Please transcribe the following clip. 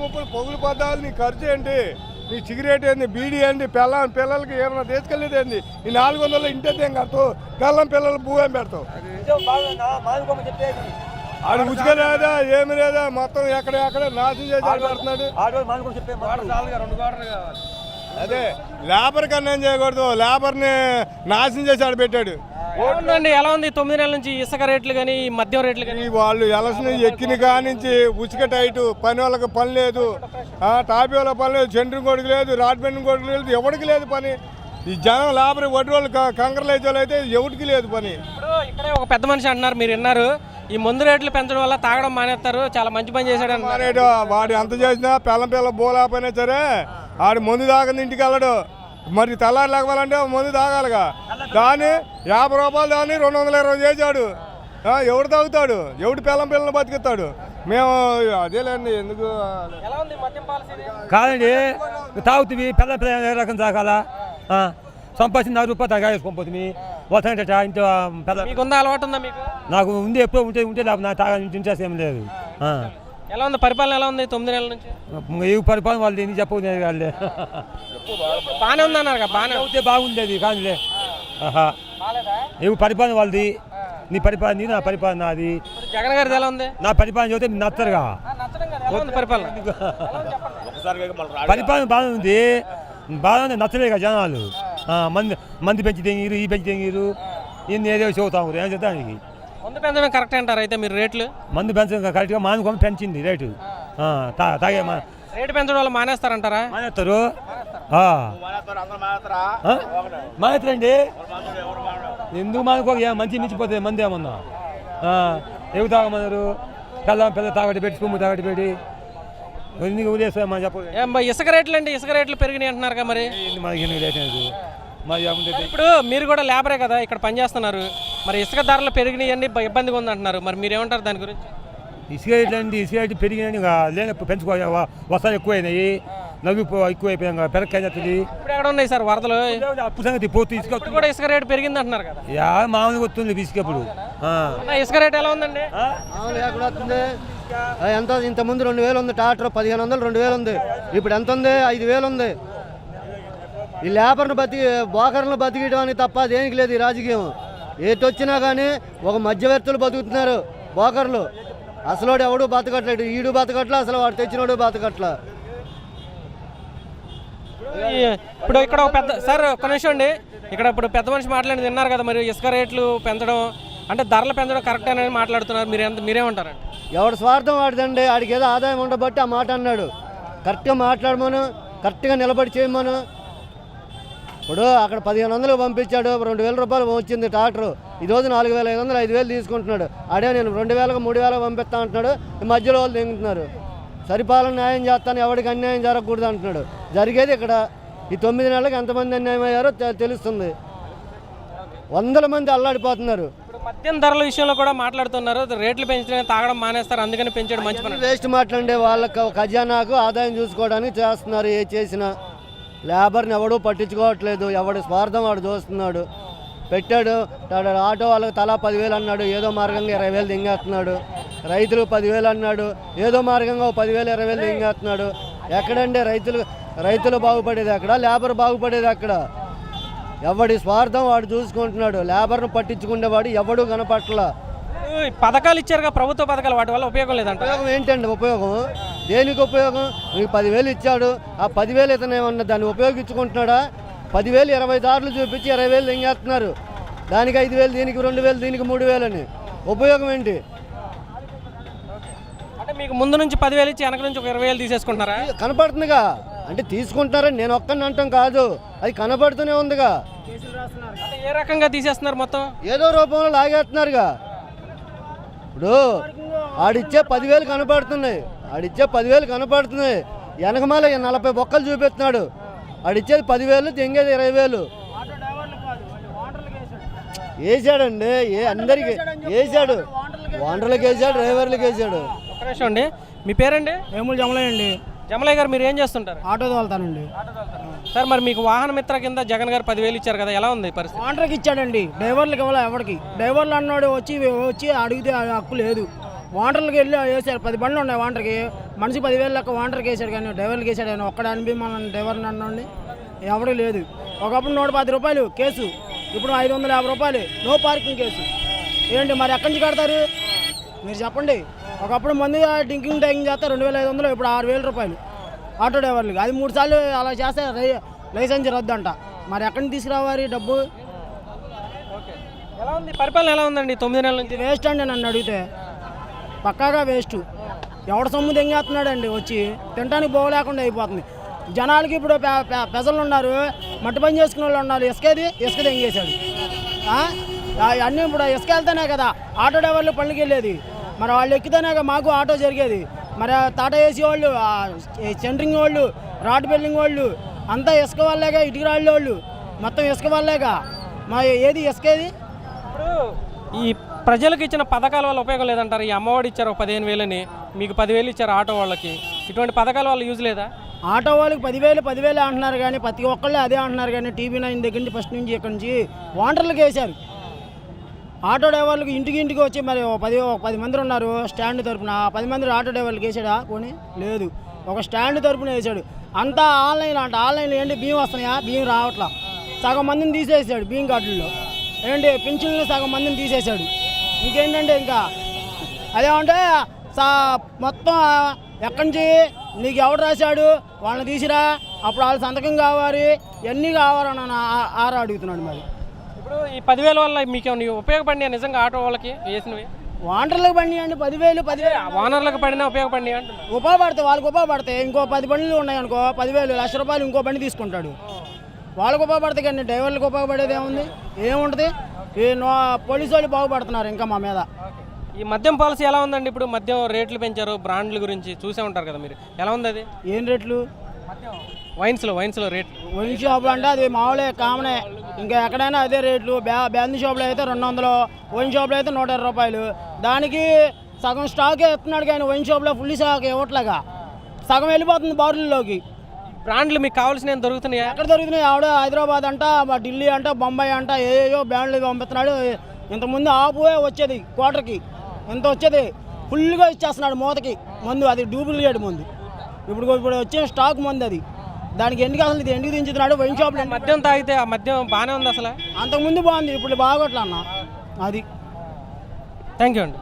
ముప్పై పొగులు పద్దాలు నీ ఖర్చు ఏంటి? నీ సిగరెట్ ఏంది? బీడీ ఏంటి పిల్ల పిల్లలకి ఏమైనా తీసుకెళ్ళేది ఏంది? ఈ నాలుగు వందలు ఇంటే ఏం కడతావు పిల్లం పిల్లలు భూమి పెడతావు. ఆడు ఉచిక లేదా ఏమి లేదా? మొత్తం ఎక్కడ ఎక్కడ నాశనం చేసి ఆడు పెడుతున్నాడు అదే లేబర్ కన్నా ఏం చేయకూడదు. లేబర్ని నాశనం చేసి ఆడు ఉందండి ఎలా ఉంది? తొమ్మిది నెలల నుంచి ఇసుక రేట్లు కానీ మద్యం రేట్లు కానీ వాళ్ళు ఎలసిన ఎక్కిన కానించి ఉచిక టైటు పని వాళ్ళకి పని లేదు. టాపీ వాళ్ళకి పని లేదు సెంట్రింగ్ కొడుకు లేదు రాడ్ బెండింగ్ కొడుకు లేదు ఎవరికి లేదు పని. ఈ జనం లేబర్ వడ్డీ వాళ్ళు కంకరలేజే వాళ్ళు అయితే ఎవరికి లేదు పని. ఇక్కడే ఒక పెద్ద మనిషి అంటున్నారు మీరు విన్నారు. ఈ మందు రేట్లు పెంచడం వల్ల తాగడం మానేస్తారు చాలా మంచి పని చేశాడు మానేడు వాడు ఎంత చేసినా పిల్లం పిల్ల బోలాపోయినా సరే ఆడు మందు తాగని ఇంటికి వెళ్ళడు. మరి తెల్లారి లేకపోవాలంటే మందు తాగాలిగా. దాన్ని యాభై రూపాయలు దాన్ని రెండు వందల ఇరవై చేశాడు. ఎవడు తాగుతాడు? ఎవడు పిల్లం పిల్లలు బతికిస్తాడు? మేము అదేలేండి ఎందుకు? ఎలా ఉంది మద్యం పాలసీ కాదండి తాగుతుంది పెద్ద పెద్ద ఏ రకం తాగాల? సంపాదించిన నాలుగు రూపాయలు తాగా వేసుకోకపోతుంది వస్తానంట ఇంత పెద్ద మీకుందా అలవాటు ఉందా మీకు? నాకు ఉంది ఎప్పుడో ఉంటే ఉంటే నాకు నా తాగా ఇంట్రెస్ట్ ఏం లేదు. ఆ. ఎలా ఉంది? పరిపాలన ఎలా ఉంది తొమ్మిది నెలల నుంచి? ఏ పరిపాలన వాళ్ళు ఎన్ని చెప్పదు వాళ్ళే బాగానే ఉంది అన్నారు కదా బాగానే అవుతే బాగుండేది కాదులే. బాగాలేదా ఏ పరిపాలన వాళ్ళది? నీ పరిపాలన నీ నా పరిపాలన నాది. ఇప్పుడు జగన్ గారిది ఎలా ఉంది? నా పరిపాలన చూస్తే నచ్చరుగా. నచ్చడం కదా ఎలా ఉంది పరిపాలన? పరిపాలన బాగానే ఉంది. బాగానే నచ్చలేక జనాలు. ఆ, మంది మంది పెంచి తెంగిరు ఈ పెంచి తెంగిరు. ఇన్ని ఏదో చదువుతాము ఏం చెప్తానికి మందు పెంచడం కరెక్ట్ అంటారు అయితే మీరు రేట్లు? మందు పెంచడం కరెక్ట్గా మానుకొని పెంచింది రేటు. తాగే మా రేటు పెంచడం వల్ల మానేస్తారంటారా? మానేస్తారు? మానేస్తారండి. ఎందుకు మానుకో మంచి మించిపోతుంది మంది ఏమన్నా? ఆ, ఎగు తాగమన్నారు. పిల్ల పిల్ల తాగటి పెట్టి పుమ్ము తాగటి పెట్టి. ఇసుక రేట్లు అండి ఇసుక రేట్లు పెరిగినాయి అంటున్నారు కదా మరి మనకి ఇప్పుడు మీరు కూడా లేబరే కదా ఇక్కడ పనిచేస్తున్నారు మరి ఇసుక ధరలు పెరిగినాయండి బ- ఇబ్బందిగా ఉంది అంటున్నారు మరి మీరు ఏమంటారు దాని గురించి? ఇసుక అండి ఇసుక రేట్లు పెరిగినాయి ఇంకా లేని పెంచుకో వస్తాలు ఎక్కువైనాయి నవ్వు ఎక్కువైపోయాయి పెరక్కాయ చెత్తది ఇప్పుడు ఎక్కడ ఉన్నాయి సార్ వరదలు? అప్పు సంగతి పోతే ఇసుక కూడా ఇసుక రేటు పెరిగింది అంటున్నారు కదా. యా మామూలుగా వస్తుంది ఇసుక ఇప్పుడు. ఆ. అన్న, ఇసుక రేట్ ఎలా ఉందండి? ఎంత ఇంతకుముందు రెండు వేలు ఉంది ట్రాక్టర్ పదిహేను వందలు రెండు వేలు ఉంది. ఇప్పుడు ఎంత ఉంది? ఐదు వేలు ఉంది. ఈ లేబర్ను బతికి బోకర్లను బతికియడానికి తప్ప దేనికి లేదు ఈ రాజకీయం. ఏటి వచ్చినా కానీ ఒక మధ్యవర్తులు బతుకుతున్నారు. బోకర్లు. అసలు ఎవడు బతకట్లేడు. ఈడు బతకట్లా అసలు వాడు తెచ్చినోడు బతకట్లా. ఇప్పుడు ఇక్కడ ఒక పెద్ద సార్ ఒక్క నిమిషం అండి. ఇక్కడ ఇప్పుడు పెద్ద మనిషి మాట్లాడి విన్నారు కదా మరి ఇసుక రేట్లు పెంచడం అంటే ధరలు పెంచడం కరెక్ట్ అని మాట్లాడుతున్నారు. మీరు ఎంత మీరేమంటారండి? ఎవడు స్వార్థం వాడిదండి ఆడికి ఏదో ఆదాయం ఉండబట్టి ఆ మాట అన్నాడు. కరెక్ట్గా మాట్లాడమను కరెక్ట్గా నిలబడి చేయమను ఇప్పుడు అక్కడ పదిహేను వందలు పంపించాడు రెండు వేల రూపాయలు వచ్చింది ట్రాక్టర్. ఈ రోజు నాలుగు వేల ఐదు వందలు ఐదు వేలు తీసుకుంటున్నాడు. అడే నేను రెండు వేలకు మూడు వేలకు పంపిస్తా అంటున్నాడు. ఈ మధ్యలో వాళ్ళు దిగుతున్నారు సరిపాలన న్యాయం చేస్తాను ఎవరికి అన్యాయం జరగకూడదు అంటున్నాడు. జరిగేది ఇక్కడ ఈ తొమ్మిది నెలలకు ఎంతమంది అన్యాయం అయ్యారో తెలుస్తుంది. వందల మంది అల్లాడిపోతున్నారు. మద్యం ధరల విషయంలో కూడా మాట్లాడుతున్నారు. రేట్లు పెంచడం తాగడం మానేస్తారు అందుకని పెంచాడు మంచి పని. వేస్ట్ మాట్లాడే వాళ్ళకి ఖజానాకు ఆదాయం చూసుకోవడానికి చేస్తున్నారు ఏ చేసినా. లేబర్ని ఎవడూ పట్టించుకోవట్లేదు. ఎవడు స్వార్థం వాడు చూస్తున్నాడు. పెట్టాడు. ఆటో వాళ్ళకి తలా పదివేలు అన్నాడు. ఏదో మార్గంగా ఇరవై వేలు దింగేస్తున్నాడు. రైతులు పదివేలు అన్నాడు. ఏదో మార్గంగా పదివేలు ఇరవై వేలు దింగేస్తున్నాడు. ఎక్కడండి రైతులు? రైతులు బాగుపడేది అక్కడ లేబర్ బాగుపడేది అక్కడ ఎవడి స్వార్థం వాడు చూసుకుంటున్నాడు. లేబర్ను పట్టించుకునేవాడు ఎవడు కనపట్ల. పథకాలు ఇచ్చారుగా ప్రభుత్వ పథకాలు. వాటి వల్ల ఉపయోగం లేదంట. ఉపయోగం ఏంటండి ఉపయోగం? దేనికి ఉపయోగం? మీకు పదివేలు ఇచ్చాడు. ఆ పదివేలు ఇతను ఏమన్నా దాన్ని ఉపయోగించుకుంటున్నాడా? పదివేలు ఇరవై దారులు చూపించి ఇరవై వేలు దింగేస్తున్నారు దానికి ఐదు వేలు దీనికి రెండు వేలు దీనికి మూడు వేలు అని. ఉపయోగం ఏంటి? అంటే మీకు ముందు నుంచి పదివేలు ఇచ్చి వెనక నుంచి ఒక ఇరవై వేలు తీసేసుకుంటున్నారా? కనపడుతుందిగా. అంటే తీసుకుంటున్నారని నేను ఒక్కని అంటాం కాదు. అది కనపడుతూనే ఉందిగా. ఏ రకంగా తీసేస్తున్నారు మొత్తం? ఏదో రూపంలో లాగేస్తున్నారుగా. ఇప్పుడు ఆడిచ్చే పదివేలు కనపడుతున్నాయి. ఆడిచ్చే పదివేలు కనపడుతున్నాయి వెనకమాల నలభై బొక్కలు చూపిస్తున్నాడు. ఆడిచ్చేది పదివేలు తెంగేది ఇరవై వేలు వేసాడండి. ఏ అందరికి వేసాడు ఓనర్లకు వేసాడు. డ్రైవర్లకు వేసాడు. అండి. మీ పేరండి? వేములు జమలేయండి జమలయ్య గారు మీరు ఏం చేస్తుంటారు? ఆటో తోలుతానండి. సార్ మరి మీకు వాహన మిత్ర కింద జగన్ గారు పదివేలు ఇచ్చారు కదా ఎలా ఉంది పరిస్థితి? కాంట్రాక్ట్ ఇచ్చాడండి. డ్రైవర్లకు ఇవ్వాలి ఎవరికి? డ్రైవర్లు అన్నాడు వచ్చి వచ్చి అడిగితే హక్కు లేదు. వాంటర్లకు వెళ్ళి వేసారు. పది బండ్లు ఉన్నాయి వాంటర్కి మనిషి పదివేలు లెక్క వాంటర్కి వేసాడు కానీ డ్రైవర్కి వేసాడు కానీ ఒక్కడ అనిపించాలని డ్రైవర్ని అన్నండి. ఎవడూ లేదు. ఒకప్పుడు నూట పది రూపాయలు కేసు. ఇప్పుడు ఐదు వందల యాభై రూపాయలు. No parking case. ఏంటి మరి ఎక్కడి నుంచి కడతారు? మీరు చెప్పండి. ఒకప్పుడు మంది డ్రింకింగ్ ట్యాంకింగ్ చేస్తే రెండు వేల ఐదు వందలు ఇప్పుడు ఆరు వేల రూపాయలు. ఆటో డ్రైవర్లకి అది మూడు సార్లు అలా చేస్తే లైసెన్స్ రద్దు అంట మరి ఎక్కడి నుంచి తీసుకురావాలి డబ్బు? ఎలా ఉంది? పరిపాలన ఎలా ఉందండి? తొమ్మిది నెలల నుంచి? వేస్ట్ అండి నన్ను అడిగితే. పక్కాగా వేస్ట్. ఎవడ సొమ్ము తెంగేస్తున్నాడండి వచ్చి. తినడానికి పోలేకుండా అయిపోతుంది. జనాలకి ఇప్పుడు పెజలు ఉన్నారు మట్టి పని చేసుకునే వాళ్ళు ఉన్నారు ఇసుకేది ఇసుక తెంగేశాడు అన్నీ ఇప్పుడు ఇసుక వెళ్తేనే కదా ఆటో డ్రైవర్లు పనులకి వెళ్ళేది. మరి వాళ్ళు ఎక్కితేనే మాకు ఆటో జరిగేది. మరి తాట టాటా ఏసీ వాళ్ళు సెంటరింగ్ వాళ్ళు రాడ్ బిల్డింగ్ వాళ్ళు అంతా ఇసుక వాళ్ళేగా ఇటుక వాళ్ళు. మొత్తం ఇసుక వాళ్ళేగా మా ఏది? ఇసుకేది ఈ ప్రజలకు ఇచ్చిన పథకాల వల్ల ఉపయోగం లేదంటారు. ఈ అమ్మఒడి ఇచ్చారు పదిహేను వేలని. మీకు పదివేలు ఇచ్చారు ఆటో వాళ్ళకి. ఇటువంటి పథకాల వల్ల యూజ్ లేదా? ఆటో వాళ్ళకి పదివేలు పదివేలు అంటున్నారు కానీ ప్రతి ఒక్కళ్ళు అదే అంటున్నారు కానీ టీవీ నైన్ దగ్గర నుంచి ఫస్ట్ నుంచి ఇక్కడి నుంచి వాంటర్లకు వేశారు. ఆటో డ్రైవర్లకు ఇంటికి ఇంటికి వచ్చి మరి పది ఓ పది మంది ఉన్నారు స్టాండ్ తరపున. పది మంది ఆటో డ్రైవర్లకు వేసాడా? పోనీ లేదు. ఒక స్టాండ్ తరపున వేసాడు. అంతా ఆన్లైన్ అంట. ఆన్లైన్లో ఏంటి? బియ్యం వస్తున్నాయా? బియ్యం రావట్లా. సగం మందిని తీసేసాడు బియ్యం కార్డుల్లో ఏంటి? పింఛన్లు సగం మందిని తీసేశాడు ఇంకేంటంటే ఇంకా? అదేమంటే సా మొత్తం ఎక్కడి నుంచి నీకు ఎవడు రాశాడు? వాళ్ళని తీసిరా. అప్పుడు వాళ్ళ సంతకం కావాలి. ఇవన్నీ కావాలని ఆరా అడుగుతున్నాడు మరి. ఇప్పుడు ఈ పదివేల వల్ల మీకు ఏమైనా ఉపయోగపడినాయి నిజంగా ఆటో వాళ్ళకి వేసినవి? వాంటర్లకు బండి అండి? పదివేలు పదివేలు. వానర్లకు పడినా ఉపయోగపడినాయి అంటున్నా. ఉపయోగపడతాయి వాళ్ళకి ఉపయోగపడతాయి. ఇంకో పది బండ్లు ఉన్నాయి అనుకో పదివేలు లక్ష రూపాయలు ఇంకో బండి తీసుకుంటాడు. వాళ్ళకి ఉపయోగపడతాయి కానీ డ్రైవర్లకు ఉపయోగపడేది ఏముంది? ఏముంటుంది? ఈ నో పోలీసు వాళ్ళు బాగుపడుతున్నారు ఇంకా మా మీద. ఈ మద్యం పాలసీ ఎలా ఉందండి ఇప్పుడు? మద్యం రేట్లు పెంచారు బ్రాండ్ల గురించి చూసే ఉంటారు కదా మీరు. ఎలా ఉంది అది? ఏం రేట్లు? వైన్స్లో వైన్స్లో రేట్ వైన్ షాపులు అంటే అది మామూలే కామనే. ఇంకా ఎక్కడైనా అదే రేట్లు. బ్యా బ్యాండ్ షాపులో అయితే రెండు వందలు వైన్ షాపులో అయితే నూట ఇరవై రూపాయలు. దానికి సగం స్టాకే ఇస్తున్నాడు కానీ వైన్ షాప్లో ఫుల్ స్టాక్ ఇవ్వట్లేగా. సగం వెళ్ళిపోతుంది బారుల్లోకి బ్రాండ్లు మీకు కావాల్సిన దొరుకుతున్నాయా? ఎక్కడ దొరుకుతున్నాయి ఆవిడ హైదరాబాద్ అంట మా ఢిల్లీ అంట బొంబాయి అంట ఏయో బ్యాండ్లు పంపిస్తున్నాడు ఇంతకుముందు ఆపువే వచ్చేది క్వార్టర్కి. ఎంత వచ్చేది? ఫుల్గా ఇచ్చేస్తున్నాడు మూతకి. మందు అది డూప్లికేట్ మందు. ఇప్పుడు ఇప్పుడు వచ్చే స్టాక్ మందు అది. దానికి ఎందుకు అసలు ఇది ఎందుకు దించుతున్నాడు? వైన్ షాప్లో మద్యం తాగితే ఆ మద్యం బాగానే ఉంది అసలు. అంతకుముందు బాగుంది ఇప్పుడు బాగోట్లన్న అది. థ్యాంక్ యూ అండి.